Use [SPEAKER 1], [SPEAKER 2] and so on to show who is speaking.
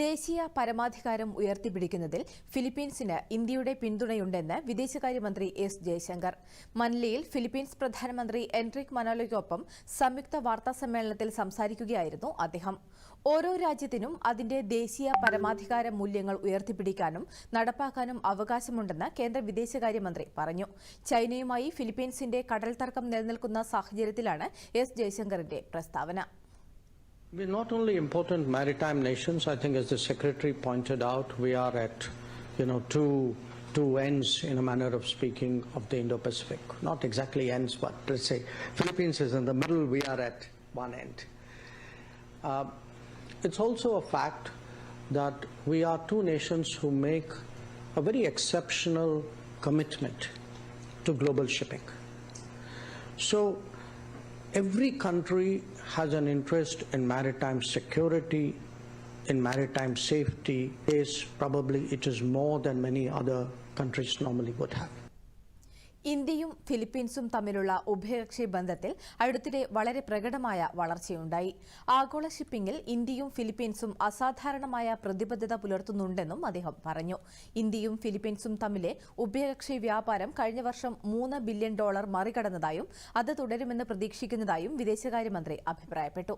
[SPEAKER 1] ദേശീയ പരമാധികാരം ഉയർത്തിപ്പിടിക്കുന്നതിൽ ഫിലിപ്പീൻസിന് ഇന്ത്യയുടെ പിന്തുണയുണ്ടെന്ന് വിദേശകാര്യമന്ത്രി എസ് ജയശങ്കർ മൻലിയിൽ ഫിലിപ്പീൻസ് പ്രധാനമന്ത്രി എൻട്രിക് മനോലയ്ക്കൊപ്പം സംയുക്ത വാർത്താ സമ്മേളനത്തിൽ സംസാരിക്കുകയായിരുന്നു അദ്ദേഹം ഓരോ രാജ്യത്തിനും അതിന്റെ ദേശീയ പരമാധികാര മൂല്യങ്ങൾ ഉയർത്തിപ്പിടിക്കാനും നടപ്പാക്കാനും അവകാശമുണ്ടെന്ന് കേന്ദ്ര വിദേശകാര്യമന്ത്രി പറഞ്ഞു ചൈനയുമായി ഫിലിപ്പീൻസിന്റെ കടൽ തർക്കം നിലനിൽക്കുന്ന സാഹചര്യത്തിലാണ് എസ് ജയശങ്കറിന്റെ പ്രസ്താവന
[SPEAKER 2] We're not only important maritime nations, I think as the Secretary pointed out, we are at, you know, two, two ends, in a manner of speaking, of the Indo-Pacific. Not exactly ends, but let's say Philippines is in the middle, we are at one end. Uh, it's also a fact that we are two nations who make a very exceptional commitment to global shipping. So every country has an interest in maritime security, in maritime safety, is probably it is more than many other countries normally would have.
[SPEAKER 1] ഇന്ത്യയും ഫിലിപ്പീൻസും തമ്മിലുള്ള ഉഭയകക്ഷി ബന്ധത്തിൽ അടുത്തിടെ വളരെ പ്രകടമായ വളർച്ചയുണ്ടായി ആഗോള ഷിപ്പിംഗിൽ ഇന്ത്യയും ഫിലിപ്പീൻസും അസാധാരണമായ പ്രതിബദ്ധത പുലർത്തുന്നുണ്ടെന്നും അദ്ദേഹം പറഞ്ഞു ഇന്ത്യയും ഫിലിപ്പീൻസും തമ്മിലെ ഉഭയകക്ഷി വ്യാപാരം കഴിഞ്ഞ വർഷം മൂന്ന് ബില്യൺ ഡോളർ മറികടന്നതായും അത് തുടരുമെന്ന് പ്രതീക്ഷിക്കുന്നതായും വിദേശകാര്യമന്ത്രി അഭിപ്രായപ്പെട്ടു